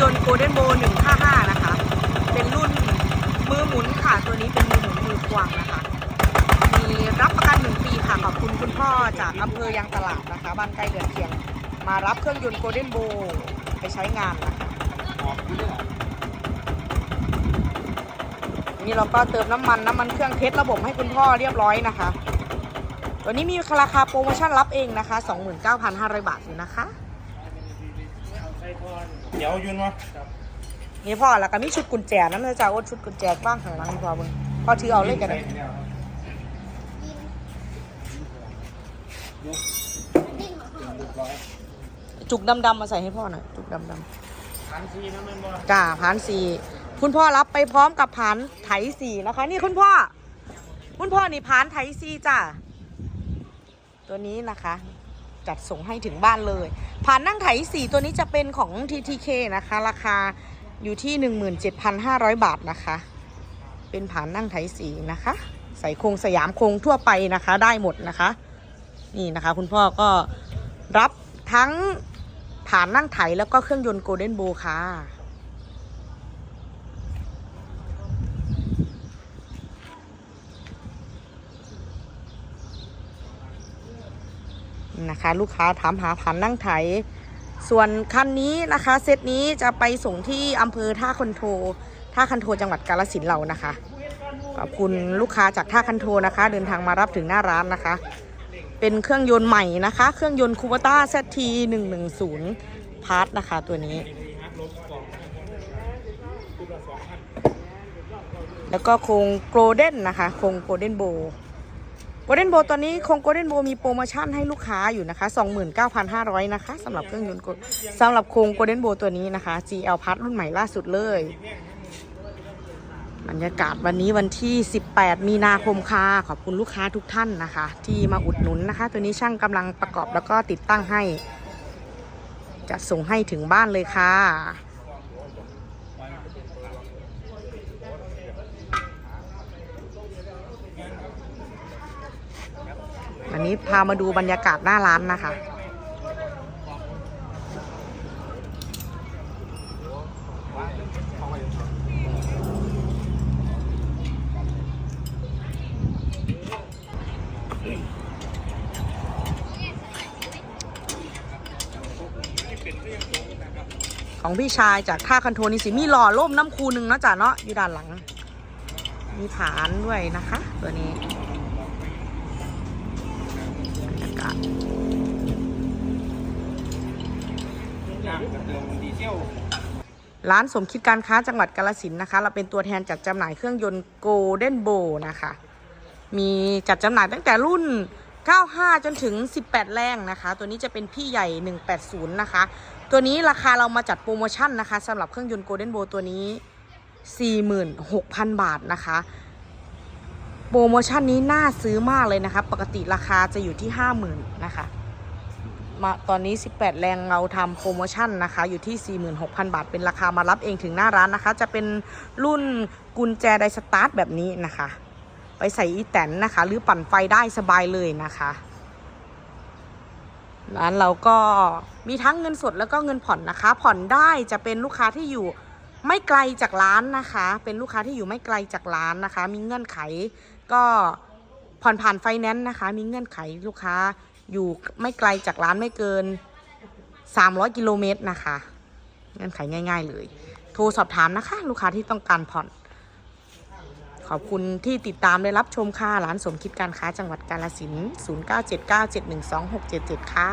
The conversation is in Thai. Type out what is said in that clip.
ยนต์โกลเด้นโบ155 นะคะ เป็นรุ่นมือหมุนค่ะ ตัวนี้เป็นมือหมุนมือควางนะคะ มีรับประกัน 1 ปีค่ะ ขอบคุณคุณพ่อจากอำเภอยางตลาดนะคะ บ้านใกล้เดือนเคียง มารับเครื่องยนต์โกลเด้นโบไปใช้งานนะคะนี่เราก็เติมน้ำมันน้ำมันเครื่องเทสระบบให้คุณพ่อเรียบร้อยนะคะ ตัวนี้มีราคาโปรโมชั่นรับเองนะคะ 29,500 บาทอยู่นะคะ เดี๋ยวยืนวะนี่พ่อแล้วก็มีชุดกุญแจน้ำเลยจ้าโอ้ชุดกุญแจบ้างข้างหลังนี่พ่อเบิ่งพ่อถือเอาเลยกันเลยจุกดำๆมาใส่ให้พ่อหน่อยจุกดำพันซีนะแม่นบ่ๆจ้าผานสีคุณพ่อรับไปพร้อมกับผานไถสีนะคะ นี่คุณพ่อ คุณพ่อนี่ผานไถสีจ้าตัวนี้นะคะ จัดส่งให้ถึงบ้านเลย ผ่านนั่งไถสีตัวนี้จะเป็นของ TTK นะคะ ราคาอยู่ที่ 17,500 บาทนะคะ เป็นผ่านนั่งไถสีนะคะ ใส่โครงสยามโครงทั่วไปนะคะ ได้หมดนะคะ นี่นะคะ คุณพ่อก็รับทั้งผ่านนั่งไถแล้วก็เครื่องยนต์โกลเด้นโบค่ะ นะคะ ลูกค้าถามหาผ่านนั่งไถ ส่วนคันนี้นะคะเซตนี้จะไปส่งที่อำเภอท่าคันโทท่าคันโทจังหวัดกาฬสินเรานะคะขอบคุณลูกค้าจากท่าคันโทนะคะ เดินทางมารับถึงหน้าร้านนะคะ เป็นเครื่องยนต์ใหม่นะคะ เครื่องยนต์คูเบต้า ZT 110พาร์ทนะคะตัวนี้ แล้วก็โครงโกลเด้นนะคะ โครงโกลเด้นโบ โกลเด้นโบตอนนี้คงโกลเด้นโบมีโปรโมชั่นให้ลูกค้าอยู่นะคะ 29,500 นะคะสำหรับเครื่องยนต์สำหรับโครงโกลเด้นโบตัวนี้นะคะ GL พัทรุ่นใหม่ล่าสุดเลยบรรยากาศวันนี้วันที่ 18 มีนาคมค่ะ ขอบคุณลูกค้าทุกท่านนะคะ ที่มาอุดหนุนนะคะ ตัวนี้ช่างกำลังประกอบแล้วก็ติดตั้งให้จะส่งให้ถึงบ้านเลยค่ะ นี้พามาดูบรรยากาศหน้าร้านนะคะ ของพี่ชายจากท่าคันโทนี่สิมีหล่อล่มน้ำคูหนึ่งนะจ๊ะเนาะอยู่ด้านหลัง มีฐานด้วยนะคะ ตัวนี้ มดีเซลร้านสมคิดการค้าจังหวัดกาลสินนะคะ เราเป็นตัวแทนจัดจำหน่ายเครื่องยนต์โกลเด้นโบนะคะ มีจัดจำหน่ายตั้งแต่รุ่น 95 จนถึง 18 แรงนะคะ ตัวนี้จะเป็นพี่ใหญ่ 180 นะคะ ตัวนี้ราคาเรามาจัดโปรโมชั่นนะคะสำหรับเครื่องยนต์โกลเด้นโบตัวนี้ 46,000 บาทนะคะโปรโมชั่นนี้น่าซื้อมากเลยนะคะ ปกติราคาจะอยู่ที่ 50,000นะคะ มาตอนนี้ 18 แรงเราทำโปรโมชั่นนะคะ อยู่ที่ 46,000 บาท เป็นราคามารับเองถึงหน้าร้านนะคะ จะเป็นรุ่นกุญแจไดสตาร์ทแบบนี้นะคะ ไปใส่อีแตนนะคะ หรือปั่นไฟได้สบายเลยนะคะร้านเราก็มีทั้งเงินสดแล้วก็เงินผ่อนนะคะ ผ่อนได้จะเป็นลูกค้าที่อยู่ไม่ไกลจากร้านนะคะ เป็นลูกค้าที่อยู่ไม่ไกลจากร้านนะคะ มีเงื่อนไขก็ผ่อนผ่านไฟแนนซ์นะคะ มีเงื่อนไขลูกค้า อยู่ไม่ไกลจากร้านไม่เกิน 300 กิโลเมตรนะคะเงื่อนไขง่าย ๆ เลย โทรสอบถามนะคะ ลูกค้าที่ต้องการผ่อน ขอบคุณที่ติดตามได้รับชมค่ะ ร้านสมคิดการค้าจังหวัดกาลสิน 0979712677 ค่ะ